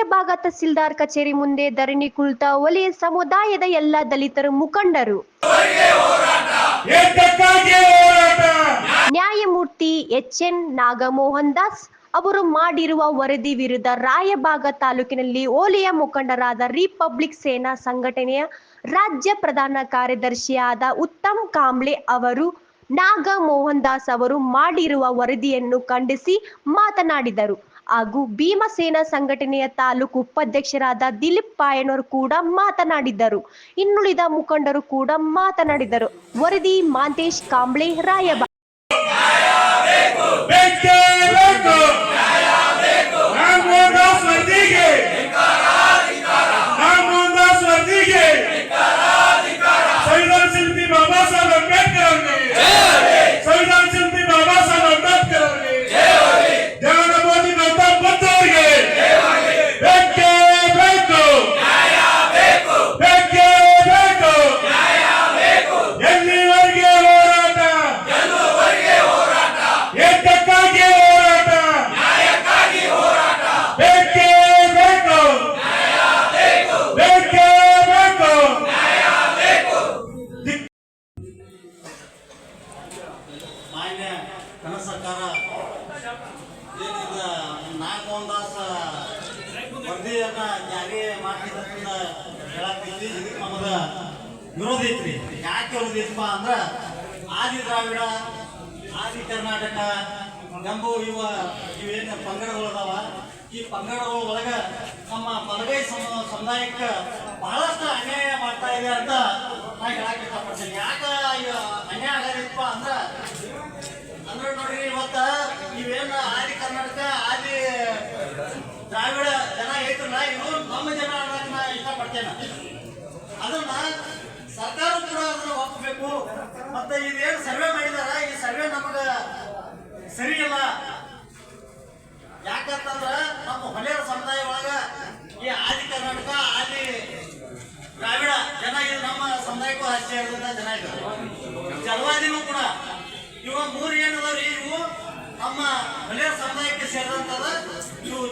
ರಾಯಬಾಗ ತಹಸೀಲ್ದಾರ್ ಕಚೇರಿ ಮುಂದೆ ಧರಣಿ ಕುಳಿತ ಒಲಿ ಸಮುದಾಯದ ಎಲ್ಲ ದಲಿತರ ಮುಖಂಡರು. ನ್ಯಾಯಮೂರ್ತಿ ಎಚ್ ಎನ್ ನಾಗಮೋಹನ್ ದಾಸ್ ಅವರು ಮಾಡಿರುವ ವರದಿ ವಿರುದ್ಧ ರಾಯಭಾಗ ತಾಲೂಕಿನಲ್ಲಿ ಓಲಿಯ ಮುಖಂಡರಾದ ರಿಪಬ್ಲಿಕ್ ಸೇನಾ ಸಂಘಟನೆಯ ರಾಜ್ಯ ಪ್ರಧಾನ ಕಾರ್ಯದರ್ಶಿಯಾದ ಉತ್ತಮ್ ಕಾಂಬ್ಳೆ ಅವರು ನಾಗಮೋಹನ್ ದಾಸ್ ಅವರು ಮಾಡಿರುವ ವರದಿಯನ್ನು ಖಂಡಿಸಿ ಮಾತನಾಡಿದರು. ಹಾಗೂ ಭೀಮಸೇನ ಸಂಘಟನೆಯ ತಾಲೂಕು ಉಪಾಧ್ಯಕ್ಷರಾದ ದಿಲೀಪ್ ಪಾಯನವರು ಕೂಡ ಮಾತನಾಡಿದ್ದರು. ಇನ್ನುಳಿದ ಮುಖಂಡರು ಕೂಡ ಮಾತನಾಡಿದರು. ವರದಿ ಮಾಂತೇಶ್ ಕಾಂಬ್ಳೆ, ರಾಯಬಾಗ. ನಮ್ಮದ ವಿರೋಧ ಐತ್ರಿ. ಯಾಕೆ ವಿರೋಧ ಐತಪ್ಪ ಅಂದ್ರ ಆದಿ ದ್ರಾವಿಡ, ಆದಿ ಕರ್ನಾಟಕ ಎಂಬು ಇವ ಇವೇನು ಪಂಗಡಗಳು ಅದಾವ. ಈ ಪಂಗಡಗಳ ಒಳಗ ನಮ್ಮ ಸಮ, ಸಮುದಾಯಕ್ಕೆ ಬಹಳಷ್ಟು ಅನ್ಯಾಯ ಮಾಡ್ತಾ ಇದೆ ಅಂತ ನಾ ಹೇಳಕ್ ಇಷ್ಟಪಡ್ತೀನಿ. ಯಾಕ ಅನ್ಯಾಯ ಆಗಲಿಪ್ಪ ಅಂದ್ರ ಅಂದ್ರೆ ನೋಡ್ರಿ ಇವತ್ತ ಇವೇನ ಆದಿ ಕರ್ನಾಟಕ, ಆದಿ ದ್ರಾವಿಡ ಜನ ಐತ್ರಲ್ಲ ಇವ್ರು ನಮ್ಮ ಜನ ಅನ್ನೋದನ್ನ ನಾ ಇಷ್ಟಪಡ್ತೇನೆ. ಅದನ್ನ ಸರ್ಕಾರ ಕೂಡ ಅದನ್ನ ಒಪ್ಪಬೇಕು ಮತ್ತೆ ಇದೇನು ಸರ್ವೆ ಮಾಡಿದಾರ? ಈ ಸರ್ವೆ ನಮಗ ಸರಿಯಲ್ಲ ಯಾಕಂತಂದ್ರ ನಮ್ಮ ಹೊಲೆಯರ ಸಮುದಾಯ ಒಳಗ ಈ ಆದಿ ಕರ್ನಾಟಕ, ಆದಿ ದ್ರಾವಿಡ ಜನ ಇದು ನಮ್ಮ ಸಮುದಾಯಕ್ಕೂ ಸೇರಿದಂತ ಜನ ಇದ್ದಾರೆ ಜಲವಾದಿನೂ ಕೂಡ ಇವ ಮೂರು ಏನದವ್ರಿ? ಇವು ನಮ್ಮ ಹೊಲೆಯರ ಸಮುದಾಯಕ್ಕೆ ಸೇರಿದಂತದ ಇವು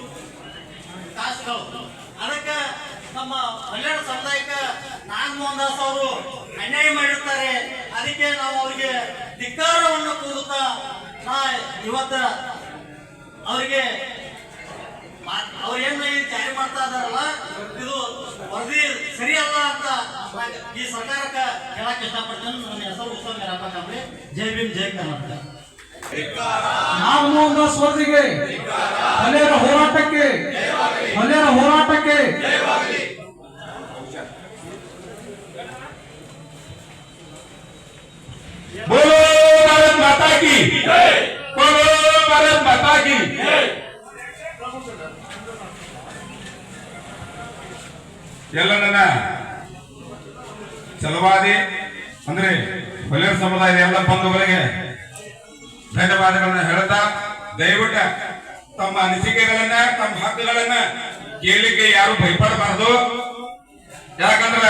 ಕಾಸುಗಳು. ಅದಕ್ಕೆ ನಮ್ಮ ಹೊಲೆಯರ ಸಮುದಾಯಕ್ಕೆ ನಾಗಮೋಹನ್ ಮೋಹನ್ದಾಸ್ ಅವರು ಅನ್ಯಾಯ ಮಾಡಿರ್ತಾರೆ. ಅದಕ್ಕೆ ನಾವು ಅವರಿಗೆ ಧಿಕ್ಕಾರವನ್ನು ಕೂಗುತ್ತಾ, ನಾ ಇವತ್ತ ಅವರಿಗೆ ಅವ್ರೇನು ಜಾರಿ ಮಾಡ್ತಾ ಇದಾರಲ್ಲ, ಇದು ವರದಿ ಸರಿಯಲ್ಲ ಅಂತ ಈ ಸರ್ಕಾರಕ್ಕೆ ಹೇಳಕ್ ಇಷ್ಟಪಡ್ತೇನೆ. ನನ್ನ ಹೆಸರು ಉತ್ಸವ ಕಾಂಬ್ಳೆ ಜೈ ಭೀಮ್, ಜೈ ಕರ್ನಾಟಕ. ನಾಗಮೋಹನ್ ದಾಸ್ ವರದಿಗೆ ಹೊಲೆಯರ ಹೋರಾಟಕ್ಕೆ ಹೊಲೆಯರ ಹೋರಾಟಕ್ಕೆ ಎಲ್ಲ ಚಲವಾದಿ, ಅಂದ್ರೆ ಹೊಲೆಯ ಸಮುದಾಯದ ಎಲ್ಲ ಬಂಧುಗಳಿಗೆ ಧನ್ಯವಾದಗಳನ್ನ ಹೇಳ್ತಾ, ದಯವಿಟ್ಟು ತಮ್ಮ ಅನಿಸಿಕೆಗಳನ್ನ, ತಮ್ಮ ಹಕ್ಕುಗಳನ್ನ ಕೇಳಲಿಕ್ಕೆ ಯಾರು ಭಯಪಡಬಾರದು. ಯಾಕಂದ್ರ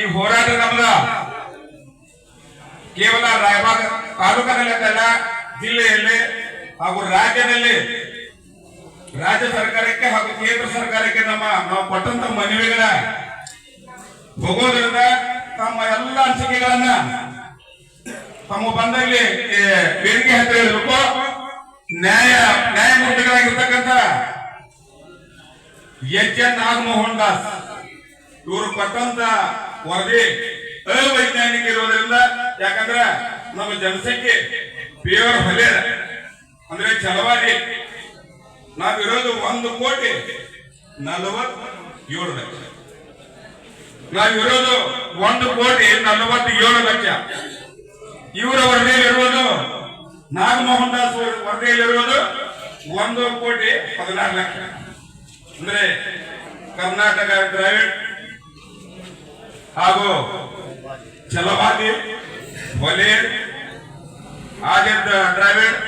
ಈ ಹೋರಾಟ ನಮ್ದ ಕೇವಲ ರಾಯಬಾಗ ತಾಲೂಕಿನಲ್ಲಿ ಅಂತಲ್ಲ ಜಿಲ್ಲೆಯಲ್ಲಿ ಹಾಗೂ ರಾಜ್ಯದಲ್ಲಿ ರಾಜ್ಯ ಸರ್ಕಾರಕ್ಕೆ ಹಾಗೂ ಕೇಂದ್ರ ಸರ್ಕಾರಕ್ಕೆ ನಮ್ಮ, ನಾವು ಕೊಟ್ಟಂತ ಮನವಿಗಳ ಹೋಗೋದ್ರಿಂದ ತಮ್ಮ ಎಲ್ಲ ಅನಿಸಿಕೆಗಳನ್ನ ತಮ್ಮ ಬಂದಲ್ಲಿ ಬೇಡಿಕೆ ಹತ್ರ ಇರಬೇಕು ನ್ಯಾಯ, ನ್ಯಾಯಮೂರ್ತಿಗಳಾಗಿರ್ತಕ್ಕಂಥ ಎಚ್ ಎನ್ ನಾಗಮೋಹನ್ ದಾಸ್, ಇವರು ಕೊಟ್ಟಂತ ವರದಿ ಅವೈಜ್ಞಾನಿಕ ಇರೋದ್ರಿಂದ ಯಾಕಂದ್ರ ನಮ್ಮ ಜನಸಂಖ್ಯೆ ಬೇವರ್ ಹೊಲೆ ಅಂದ್ರೆ ಛಲವಾದಿ ನಾವಿರೋದು ಒಂದು ಕೋಟಿ ನಲವತ್ತೇಳು ಲಕ್ಷ. ನಾವಿರೋದು ಒಂದು ಕೋಟಿ ನಲವತ್ತೇಳು ಲಕ್ಷ. ಇವರ ವರದಿಯಲ್ಲಿರುವುದು ನಾಗಮೋಹನ್ ದಾಸ್ ವರದಿಯಲ್ಲಿರುವುದು ಒಂದು ಕೋಟಿ ಹದಿನಾರು ಲಕ್ಷ. ಅಂದ್ರೆ ಕರ್ನಾಟಕ ದ್ರಾವಿಡ್ ಹಾಗೂ ಛಲವಾದಿ ಹೊಲೆ ಆಗಿದ್ದ ದ್ರಾವಿಡ್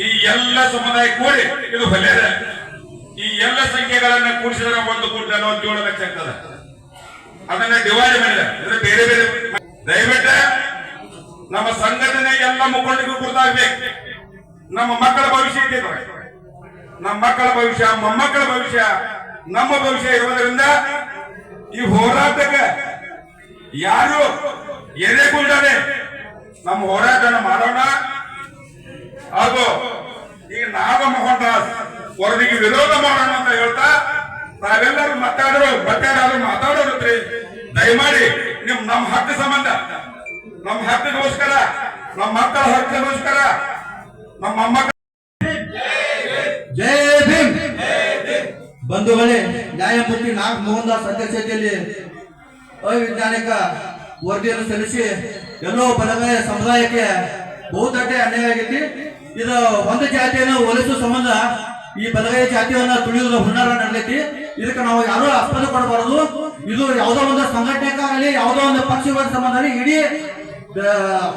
ಈ ಎಲ್ಲ ಸಮುದಾಯ ಕೂಡಿ ಇದು ಹೊಲೆದ ಈ ಎಲ್ಲ ಸಂಖ್ಯೆಗಳನ್ನ ಕೂಡಿಸಿದ್ರೆ ಒಂದು ಕೋಟಿ ನಲವತ್ತೇಳು ಲಕ್ಷ ಆಗ್ತದೆ. ಅದನ್ನ ಡಿವೈಡ್ ಮಾಡಿದ ಬೇರೆ ಬೇರೆ ದಯವಿಟ್ಟು ನಮ್ಮ ಸಂಘಟನೆ ಎಲ್ಲ ಮುಖಂಡರಿಗೂ ಗುರುತಾಗ್ಬೇಕು. ನಮ್ಮ ಮಕ್ಕಳ ಭವಿಷ್ಯ ಇದೆ ನಮ್ಮ ಮಕ್ಕಳ ಭವಿಷ್ಯ, ಮೊಮ್ಮಕ್ಕಳ ಭವಿಷ್ಯ, ನಮ್ಮ ಭವಿಷ್ಯ ಇರುವುದರಿಂದ ಈ ಹೋರಾಟಕ್ಕೆ ಯಾರು ಎದೆಗುಂಡದೆ ನಮ್ಮ ಹೋರಾಟನ ಮಾಡೋಣ. ಹಾಗೂ ಈ ನಾಗಮೋಹನ್ ದಾಸ್ ವರದಿಗೆ ವಿರೋಧ ಮಾಡೋಣ ಅಂತ ಹೇಳ್ತಾ ತಾವೆಲ್ಲರೂ ಮಾತಾಡೋರು ಬಟ್ಟಾಡೋರು ಮಾತಾಡೋರತ್ರಿ ದಯಮಾಡಿ ನಿಮ್ ನಮ್ಮ ಹಕ್ಕು ಸಂಬಂಧ ನಮ್ಮ ಹಕ್ಕಿಗೋಸ್ಕರ ನಮ್ಮ ಮಕ್ಕಳ ಹಕ್ಕಿಗೋಸ್ಕರ ನಮ್ಮ ಮೊಮ್ಮಕ್ಕಳ ಜೈ ಭೀಮ್. ಬಂಧುಗಳೇ, ನ್ಯಾಯಮೂರ್ತಿ ನಾಗ್ ಮೋಹನ್ ದಾಸ್ ಅಧ್ಯಕ್ಷತೆಯಲ್ಲಿ ಅವೈಜ್ಞಾನಿಕ ವರದಿಯನ್ನು ಸಲ್ಲಿಸಿ ಎಲ್ಲೋ ಬಲಗಾಯ ಸಮುದಾಯಕ್ಕೆ ಬಹುದೊಡ್ಡ ಅನ್ಯಾಯ ಆಗೈತಿ. ಇದು ಒಂದು ಜಾತಿಯನ್ನು ಹೋಲಿಸುವ ಸಂಬಂಧ ಈ ಬಲಗೈ ಜಾತಿಯನ್ನ ತುಳಿಯುವ ಹುನ್ನಾರ ನಡೆದೈತಿ. ಇದಕ್ಕೆ ನಾವು ಯಾರು ಆಸ್ಪದ ಕೊಡಬಾರದು. ಇದು ಯಾವುದೋ ಒಂದು ಸಂಘಟನೆಗಾಗಲಿ, ಯಾವುದೋ ಒಂದು ಪಕ್ಷಗಳ ಸಂಬಂಧ ಇಡೀ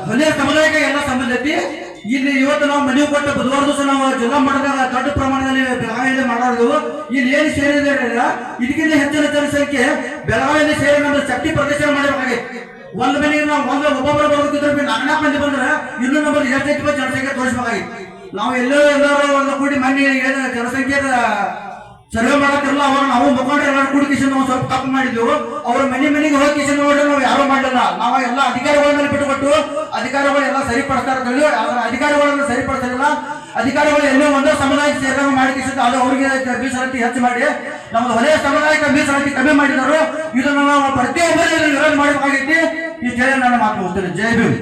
ಹೊಲಿಯ ಸಮುದಾಯಕ್ಕೆ ಎಲ್ಲ ಸಂಬಂಧ ಐತಿ. ಇಲ್ಲಿ ಇವತ್ತು ನಾವು ಮನವಿ ಕೊಟ್ಟು ಬುಧವಾರ ದಿವಸ ನಾವು ಜಿಲ್ಲಾ ಮಟ್ಟದಾಗ ದೊಡ್ಡ ಪ್ರಮಾಣದಲ್ಲಿ ಬೆಳಗಾವಿಯಲ್ಲಿ ಮಾಡೋದು ಇಲ್ಲಿ ಏನು ಸೇರಿದೆ ಇದಕ್ಕಿಂತ ಹೆಚ್ಚಿನ ಜನಸಂಖ್ಯೆ ಬೆಳಗಾವಿಯಲ್ಲಿ ಸೇರಿ ಚಟ್ಟಿ ಶಕ್ತಿ ಪ್ರದರ್ಶನ ಮಾಡಬೇಕಾಗಿತ್ತು ಒಂದ್ ಮನೆಗೆ ನಾವು ಒಂದು ಒಬ್ಬೊಬ್ಬರು ಬರೋದಿದ್ರೆ ನಾಲ್ಕು ಮಂದಿ ಬಂದ್ರೆ ಇನ್ನೂ ನಮ್ಮಲ್ಲಿ ಎಷ್ಟು ಹೆಚ್ಚು ಜನಸಂಖ್ಯೆ ತೋರಿಸಬೇಕಾಗಿತ್ತು. ನಾವು ಎಲ್ಲೋ ಎಲ್ಲರೂ ಒಂದು ಕೂಡಿ ಮನೆ ಜನಸಂಖ್ಯೆ ಸರ್ವೆ ಮಾಡತ್ತಿರಲ್ಲ ಅವ್ರ ನಾವು ಮುಖಂಡರು ಕೂಡಿ ಕಿಶನ್ ನಾವು ಸ್ವಲ್ಪ ತಪ್ಪು ಮಾಡಿದ್ವು. ಅವ್ರ ಮನೆ ಮನೆಗೆ ಹೋಗಿ ಕಿಶನ್ ನೋಡಿ ನಾವು ಯಾರು ಮಾಡಲಿಲ್ಲ. ನಾವು ಎಲ್ಲ ಅಧಿಕಾರಿಗಳ ಮೇಲೆ ಬಿಟ್ಟುಕೊಟ್ಟು, ಅಧಿಕಾರಿಗಳು ಎಲ್ಲ ಸರಿಪಡಿಸ್ತಾರ ಅದರ ಅಧಿಕಾರಿಗಳನ್ನು ಸರಿಪಡಿಸಲಿಲ್ಲ. ಅಧಿಕಾರಿಗಳು ಎಲ್ಲೋ ಒಂದೇ ಸಮುದಾಯಕ್ಕೆ ಸೇರ್ದಂಗ ಮಾಡಿ ಕಿಶನ್, ಅದು ಅವರಿಗೆ ಮೀಸಲಾತಿ ಹೆಚ್ಚು ಮಾಡಿ. ನಮ್ದು ಹೊಲೆಯ ಸಮುದಾಯಕ್ಕೆ ಮೀಸಲಾತಿ ಕಮ್ಮಿ ಮಾಡಿದರು. ಇದನ್ನು ನಾವು ಪ್ರತಿಯೊಬ್ಬರು ವಿರೋಧ ಮಾಡಬೇಕಾಗಿತ್ತು. ಈ ಜಯ ನನ್ನ ಮಾತು ಮುಗಿಸ್ತೇನೆ ಜೈ ಭೀಮ್